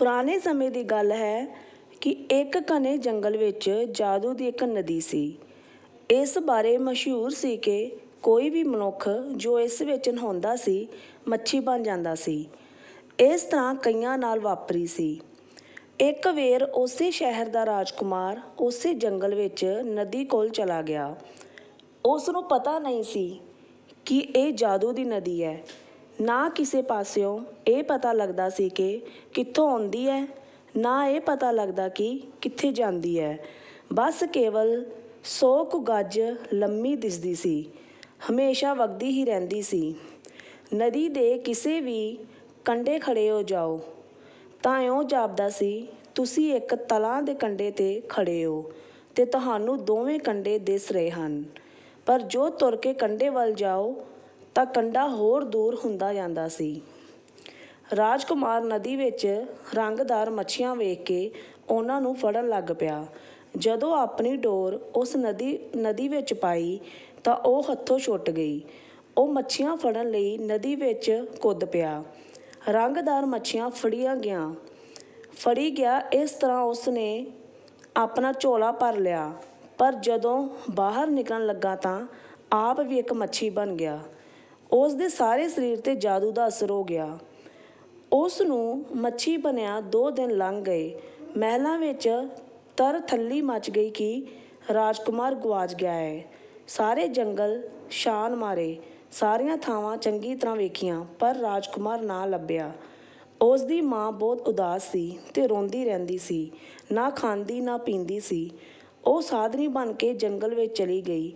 ਪੁਰਾਣੇ ਸਮੇਂ ਦੀ ਗੱਲ ਹੈ ਕਿ ਇੱਕ ਘਣੇ ਜੰਗਲ ਵਿੱਚ ਜਾਦੂ ਦੀ ਇੱਕ ਨਦੀ ਸੀ। ਇਸ ਬਾਰੇ ਮਸ਼ਹੂਰ ਸੀ ਕਿ ਕੋਈ ਵੀ ਮਨੁੱਖ ਜੋ ਇਸ ਵਿੱਚ ਨਹਾਉਂਦਾ ਸੀ, ਮੱਛੀ ਬਣ ਜਾਂਦਾ ਸੀ। ਇਸ ਤਰ੍ਹਾਂ ਕਈਆਂ ਨਾਲ ਵਾਪਰੀ ਸੀ। ਇੱਕ ਵੇਰ ਉਸੇ ਸ਼ਹਿਰ ਦਾ ਰਾਜਕੁਮਾਰ ਉਸੇ ਜੰਗਲ ਵਿੱਚ ਨਦੀ ਕੋਲ ਚਲਾ ਗਿਆ। ਉਸ ਨੂੰ ਪਤਾ ਨਹੀਂ ਸੀ ਕਿ ਇਹ ਜਾਦੂ ਦੀ ਨਦੀ ਹੈ। ਨਾ ਕਿਸੇ ਪਾਸਿਓਂ ਇਹ ਪਤਾ ਲੱਗਦਾ ਸੀ ਕਿ ਕਿੱਥੋਂ ਆਉਂਦੀ ਹੈ, ਨਾ ਇਹ ਪਤਾ ਲੱਗਦਾ ਕਿ ਕਿੱਥੇ ਜਾਂਦੀ ਹੈ। ਬੱਸ ਕੇਵਲ ਸੌ ਕੁ ਗੱਜ ਲੰਮੀ ਦਿਸਦੀ ਸੀ, ਹਮੇਸ਼ਾ ਵਗਦੀ ਹੀ ਰਹਿੰਦੀ ਸੀ। ਨਦੀ ਦੇ ਕਿਸੇ ਵੀ ਕੰਢੇ ਖੜੇ ਹੋ ਜਾਓ, ਤਾਂ ਇਉਂ ਜਾਪਦਾ ਸੀ, ਤੁਸੀਂ ਇੱਕ ਤਲਾਂ ਦੇ ਕੰਢੇ ਤੇ ਖੜੇ ਹੋ ਤੇ ਤੁਹਾਨੂੰ ਦੋਵੇਂ ਕੰਢੇ ਦਿਸ ਰਹੇ ਹਨ। ਪਰ ਜੋ ਤੁਰ ਕੇ ਕੰਢੇ ਵੱਲ ਜਾਓ ਤਾਂ ਕੰਢਾ ਹੋਰ ਦੂਰ ਹੁੰਦਾ ਜਾਂਦਾ ਸੀ। ਰਾਜਕੁਮਾਰ ਨਦੀ ਵਿੱਚ ਰੰਗਦਾਰ ਮੱਛੀਆਂ ਵੇਖ ਕੇ ਉਹਨਾਂ ਨੂੰ ਫੜਨ ਲੱਗ ਪਿਆ। ਜਦੋਂ ਆਪਣੀ ਡੋਰ ਉਸ ਨਦੀ ਨਦੀ ਵਿੱਚ ਪਾਈ ਤਾਂ ਉਹ ਹੱਥੋਂ ਛੁੱਟ ਗਈ। ਉਹ ਮੱਛੀਆਂ ਫੜਨ ਲਈ ਨਦੀ ਵਿੱਚ ਕੁੱਦ ਪਿਆ। ਰੰਗਦਾਰ ਮੱਛੀਆਂ ਫੜੀਆਂ ਗਿਆ। ਫੜੀ ਗਿਆ, ਇਸ ਤਰ੍ਹਾਂ ਉਸ ਨੇ ਆਪਣਾ ਝੋਲਾ ਭਰ ਲਿਆ। ਪਰ ਜਦੋਂ ਬਾਹਰ ਨਿਕਲਣ ਲੱਗਾ ਤਾਂ ਆਪ ਵੀ ਇੱਕ ਮੱਛੀ ਬਣ ਗਿਆ। ਉਸ ਦੇ ਸਾਰੇ ਸਰੀਰ ਤੇ ਜਾਦੂ ਦਾ ਅਸਰ ਹੋ ਗਿਆ। ਉਸ ਨੂੰ ਮੱਛੀ ਬਣਿਆ ਦੋ ਦਿਨ ਲੰਘ ਗਏ। ਮਹਿਲਾਂ ਵਿੱਚ ਤਰ ਥੱਲੀ ਮਚ ਗਈ ਕਿ ਰਾਜਕੁਮਾਰ ਗਵਾਚ ਗਿਆ ਹੈ। ਸਾਰੇ ਜੰਗਲ ਸ਼ਾਨ ਮਾਰੇ। ਸਾਰੀਆਂ ਥਾਵਾਂ ਚੰਗੀ ਤਰ੍ਹਾਂ ਵੇਖੀਆਂ, ਪਰ ਰਾਜਕੁਮਾਰ ਨਾ ਲੱਭਿਆ। ਉਸ ਦੀ ਮਾਂ ਬਹੁਤ ਉਦਾਸ ਸੀ ਤੇ ਰੋਂਦੀ ਰਹਿੰਦੀ ਸੀ। ਨਾ ਖਾਂਦੀ, ਨਾ ਪੀਂਦੀ ਸੀ। ਉਹ ਸਾਧਨੀ ਬਣ ਕੇ ਜੰਗਲ ਵਿੱਚ ਚਲੀ ਗਈ।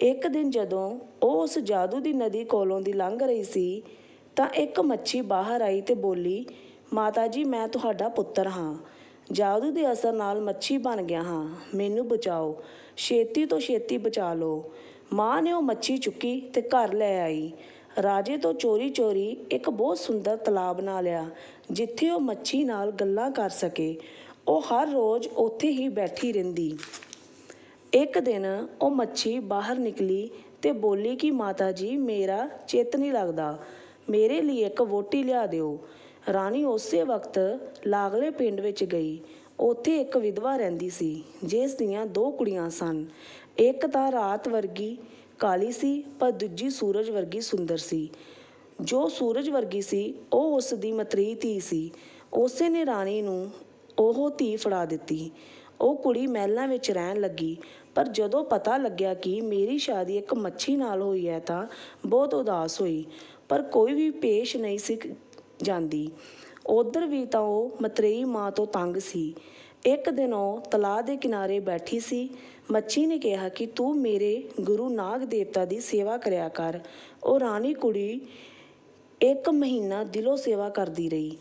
ਇੱਕ ਦਿਨ ਜਦੋਂ ਉਹ ਉਸ ਜਾਦੂ ਦੀ ਨਦੀ ਕੋਲੋਂ ਦੀ ਲੰਘ ਰਹੀ ਸੀ, ਤਾਂ ਇੱਕ ਮੱਛੀ ਬਾਹਰ ਆਈ ਤੇ ਬੋਲੀ, ਮਾਤਾ ਜੀ, ਮੈਂ ਤੁਹਾਡਾ ਪੁੱਤਰ ਹਾਂ। ਜਾਦੂ ਦੇ ਅਸਰ ਨਾਲ ਮੱਛੀ ਬਣ ਗਿਆ ਹਾਂ। ਮੈਨੂੰ ਬਚਾਓ। ਛੇਤੀ ਤੋਂ ਛੇਤੀ ਬਚਾ ਲਓ। ਮਾਂ ਨੇ ਉਹ ਮੱਛੀ ਚੁੱਕੀ ਤੇ ਘਰ ਲੈ ਆਈ। ਰਾਜੇ ਤੋਂ ਚੋਰੀ ਚੋਰੀ ਇੱਕ ਬਹੁਤ ਸੁੰਦਰ ਤਲਾਬ ਬਣਾ ਲਿਆ, ਜਿੱਥੇ ਉਹ ਮੱਛੀ ਨਾਲ ਗੱਲਾਂ ਕਰ ਸਕੇ। ਉਹ ਹਰ ਰੋਜ਼ ਉੱਥੇ ਹੀ ਬੈਠੀ ਰਹਿੰਦੀ। ਇੱਕ ਦਿਨ ਉਹ ਮੱਛੀ ਬਾਹਰ ਨਿਕਲੀ ਤੇ ਬੋਲੀ ਕਿ, ਮਾਤਾ ਜੀ, ਮੇਰਾ ਚਿੱਤ ਨਹੀਂ ਲੱਗਦਾ। ਮੇਰੇ ਲਈ ਇੱਕ ਵਹੁਟੀ ਲਿਆ ਦਿਓ। ਰਾਣੀ ਉਸੇ ਵਕਤ ਲਾਗਲੇ ਪਿੰਡ ਵਿੱਚ ਗਈ। ਉੱਥੇ ਇੱਕ ਵਿਧਵਾ ਰਹਿੰਦੀ ਸੀ, ਜਿਸ ਦੀਆਂ ਦੋ ਕੁੜੀਆਂ ਸਨ। ਇੱਕ ਤਾਂ ਰਾਤ ਵਰਗੀ ਕਾਲੀ ਸੀ, ਪਰ ਦੂਜੀ ਸੂਰਜ ਵਰਗੀ ਸੁੰਦਰ ਸੀ। ਜੋ ਸੂਰਜ ਵਰਗੀ ਸੀ, ਉਹ ਉਸ ਦੀ ਮਤਰੀ ਧੀ ਸੀ। ਉਸੇ ਨੇ ਰਾਣੀ ਨੂੰ ਉਹ ਧੀ ਫੜਾ ਦਿੱਤੀ। ਉਹ ਕੁੜੀ ਮਹਿਲਾਂ ਵਿੱਚ ਰਹਿਣ ਲੱਗੀ। ਪਰ ਜਦੋਂ ਪਤਾ ਲੱਗਿਆ ਕਿ ਮੇਰੀ ਸ਼ਾਦੀ ਇੱਕ ਮੱਛੀ ਨਾਲ ਹੋਈ ਹੈ ਤਾਂ ਬਹੁਤ ਉਦਾਸ ਹੋਈ, ਪਰ ਕੋਈ ਵੀ ਪੇਸ਼ ਨਹੀਂ ਸੀ ਜਾਂਦੀ। ਉਧਰ ਵੀ ਤਾਂ ਉਹ ਮਤਰੇਈ ਮਾਂ ਤੋਂ ਤੰਗ ਸੀ। ਇੱਕ ਦਿਨ ਉਹ ਤਲਾਅ ਦੇ ਕਿਨਾਰੇ ਬੈਠੀ ਸੀ। ਮੱਛੀ ਨੇ ਕਿਹਾ ਕਿ ਤੂੰ ਮੇਰੇ ਗੁਰੂ ਨਾਗ ਦੇਵਤਾ ਦੀ ਸੇਵਾ ਕਰਿਆ ਕਰ। ਉਹ ਰਾਣੀ ਕੁੜੀ ਇੱਕ ਮਹੀਨਾ ਦਿਲੋਂ ਸੇਵਾ ਕਰਦੀ ਰਹੀ।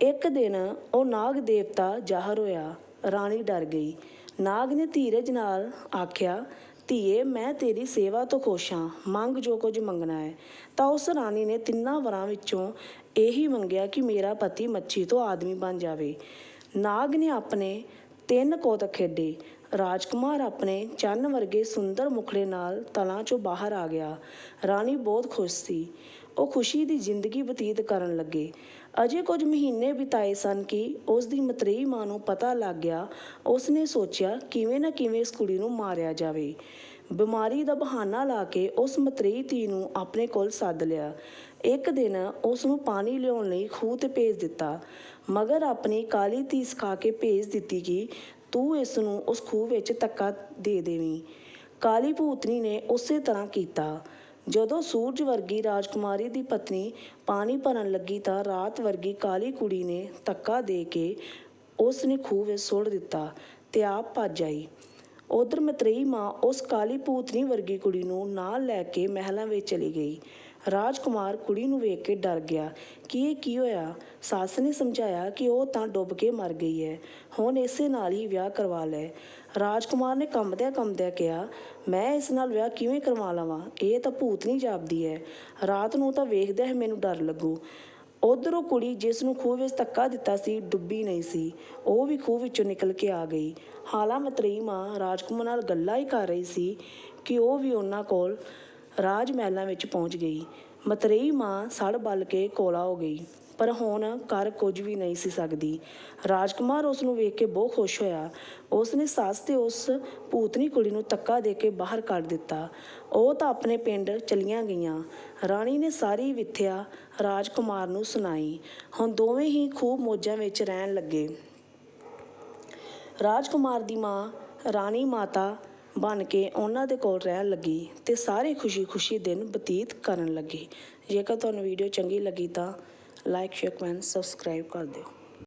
ਇੱਕ ਦਿਨ ਉਹ ਨਾਗ ਦੇਵਤਾ ਜ਼ਾਹਰ ਹੋਇਆ। ਰਾਣੀ ਡਰ ਗਈ। ਨਾਗ ਨੇ ਧੀਰਜ ਨਾਲ ਆਖਿਆ, ਧੀਏ, ਮੈਂ ਤੇਰੀ ਸੇਵਾ ਤੋਂ ਖੁਸ਼ ਹਾਂ। ਮੰਗ ਜੋ ਕੁਝ ਮੰਗਣਾ ਹੈ। ਤਾਂ ਉਸ ਰਾਣੀ ਨੇ ਤਿੰਨਾਂ ਵਰਾਂ ਵਿੱਚੋਂ ਇਹੀ ਮੰਗਿਆ ਕਿ ਮੇਰਾ ਪਤੀ ਮੱਛੀ ਤੋਂ ਆਦਮੀ ਬਣ ਜਾਵੇ। ਨਾਗ ਨੇ ਆਪਣੇ ਤਿੰਨ ਕੋਤਕ ਖੇਡੇ। ਰਾਜਕੁਮਾਰ ਆਪਣੇ ਚੰਨ ਵਰਗੇ ਸੁੰਦਰ ਮੁਖੜੇ ਨਾਲ ਤਲਾਂ ਚੋਂ ਬਾਹਰ ਆ ਗਿਆ। ਰਾਣੀ ਬਹੁਤ ਖੁਸ਼ ਸੀ। ਉਹ ਖੁਸ਼ੀ ਦੀ ਜ਼ਿੰਦਗੀ ਬਤੀਤ ਕਰਨ ਲੱਗੇ। ਅਜੇ ਕੁਝ ਮਹੀਨੇ ਬਿਤਾਏ ਸਨ ਕਿ ਉਸ ਦੀ ਮਤਰੇਈ ਮਾਂ ਨੂੰ ਪਤਾ ਲੱਗ ਗਿਆ ਉਸ ਨੇ ਸੋਚਿਆ ਕਿਵੇਂ ਨਾ ਕਿਵੇਂ ਇਸ ਕੁੜੀ ਨੂੰ ਮਾਰਿਆ ਜਾਵੇ। ਬਿਮਾਰੀ ਦਾ ਬਹਾਨਾ ਲਾ ਕੇ ਉਸ ਮਤਰੇਈ ਧੀ ਨੂੰ ਆਪਣੇ ਕੋਲ ਸੱਦ ਲਿਆ। ਇੱਕ ਦਿਨ ਉਸ ਨੂੰ ਪਾਣੀ ਲਿਆਉਣ ਲਈ ਖੂਹ ਤੇ ਭੇਜ ਦਿੱਤਾ। ਮਗਰ ਆਪਣੀ ਕਾਲੀ ਧੀ ਸਿਖਾ ਕੇ ਭੇਜ ਦਿੱਤੀ ਕਿ ਤੂੰ ਇਸ ਨੂੰ ਉਸ ਖੂਹ ਵਿੱਚ ਧੱਕਾ ਦੇ ਦੇਵੀਂ। ਕਾਲੀ ਭੂਤਨੀ ਨੇ ਉਸੇ ਤਰ੍ਹਾਂ ਕੀਤਾ। ਜਦੋਂ ਸੂਰਜ ਵਰਗੀ ਰਾਜਕੁਮਾਰੀ ਦੀ ਪਤਨੀ ਪਾਣੀ ਭਰਨ ਲੱਗੀ ਤਾਂ ਰਾਤ ਵਰਗੀ ਕਾਲੀ ਕੁੜੀ ਨੇ ਧੱਕਾ ਦੇ ਕੇ ਉਸ ਨੇ ਖੂਹ ਵਿੱਚ ਸੁੱਟ ਦਿੱਤਾ ਤੇ ਆਪ ਭੱਜ ਆਈ। ਉਧਰ ਮਤਰੇਈ ਮਾਂ ਉਸ ਕਾਲੀ ਭੂਤਨੀ ਵਰਗੀ ਕੁੜੀ ਨੂੰ ਨਾਲ ਲੈ ਕੇ ਮਹਿਲਾਂ ਵਿੱਚ ਚਲੀ ਗਈ। ਰਾਜਕੁਮਾਰ ਕੁੜੀ ਨੂੰ ਵੇਖ ਕੇ ਡਰ ਗਿਆ। ਕਿ ਇਹ ਕੀ ਹੋਇਆ? ਸੱਸ ਨੇ ਸਮਝਾਇਆ ਕਿ ਉਹ ਤਾਂ ਡੁੱਬ ਕੇ ਮਰ ਗਈ ਹੈ। ਹੁਣ ਇਸੇ ਨਾਲ ਹੀ ਵਿਆਹ ਕਰਵਾ ਲੈ। ਰਾਜਕੁਮਾਰ ਨੇ ਕੰਬਦਿਆਂ ਕੰਬਦਿਆਂ ਕਿਹਾ, ਮੈਂ ਇਸ ਨਾਲ ਵਿਆਹ ਕਿਵੇਂ ਕਰਵਾ ਲਵਾਂ? ਇਹ ਤਾਂ ਭੂਤ ਨਹੀਂ ਜਾਪਦੀ ਹੈ। ਰਾਤ ਨੂੰ ਤਾਂ ਵੇਖਦਿਆਂ ਹੀ ਮੈਨੂੰ ਡਰ ਲੱਗੂ। ਉਧਰ ਕੁੜੀ ਜਿਸ ਨੂੰ ਖੂਹ ਵਿੱਚ ਧੱਕਾ ਦਿੱਤਾ ਸੀ, ਡੁੱਬੀ ਨਹੀਂ ਸੀ। ਉਹ ਵੀ ਖੂਹ ਵਿੱਚੋਂ ਨਿਕਲ ਕੇ ਆ ਗਈ। ਹਾਲਾਂ ਮਤਰੇਈ ਮਾਂ ਰਾਜਕੁਮਾਰ ਨਾਲ ਗੱਲਾਂ ਹੀ ਕਰ ਰਹੀ ਸੀ ਕਿ ਉਹ ਵੀ ਉਹਨਾਂ ਕੋਲ ਰਾਜ ਮਹਿਲਾਂ ਵਿੱਚ ਪਹੁੰਚ ਗਈ। ਮਤਰੇਈ ਮਾਂ ਸੜ ਬਲ ਕੇ ਕੋਲਾ ਹੋ ਗਈ। ਪਰ ਹੁਣ ਕਰ ਕੁਝ ਵੀ ਨਹੀਂ ਸੀ ਸਕਦੀ। ਰਾਜਕੁਮਾਰ ਉਸ ਨੂੰ ਵੇਖ ਕੇ ਬਹੁਤ ਖੁਸ਼ ਹੋਇਆ। ਉਸ ਨੇ ਸੱਸ ਤੇ ਉਸ ਭੂਤਨੀ ਕੁੜੀ ਨੂੰ ਤੱਕਾ ਦੇ ਕੇ ਬਾਹਰ ਕੱਢ ਦਿੱਤਾ। ਉਹ ਤਾਂ ਆਪਣੇ ਪਿੰਡ ਚਲੀਆਂ ਗਈਆਂ। ਰਾਣੀ ਨੇ ਸਾਰੀ ਵਿਥਿਆ ਰਾਜਕੁਮਾਰ ਨੂੰ ਸੁਣਾਈ। ਹੁਣ ਦੋਵੇਂ ਹੀ ਖੂਬ ਮੌਜਾਂ ਵਿੱਚ ਰਹਿਣ ਲੱਗੇ। ਰਾਜਕੁਮਾਰ ਦੀ ਮਾਂ ਰਾਣੀ ਮਾਤਾ ਬਣ ਕੇ ਉਹਨਾਂ ਦੇ ਕੋਲ ਰਹਿਣ ਲੱਗੀ ਅਤੇ ਸਾਰੇ ਖੁਸ਼ੀ-ਖੁਸ਼ੀ ਦਿਨ ਬਤੀਤ ਕਰਨ ਲੱਗੇ। ਜੇਕਰ ਤੁਹਾਨੂੰ ਵੀਡੀਓ ਚੰਗੀ ਲੱਗੀ ਤਾਂ ਲਾਈਕ ਸ਼ੇਅਰ ਕਮੈਂਟ ਸਬਸਕ੍ਰਾਈਬ ਕਰ ਦਿਓ।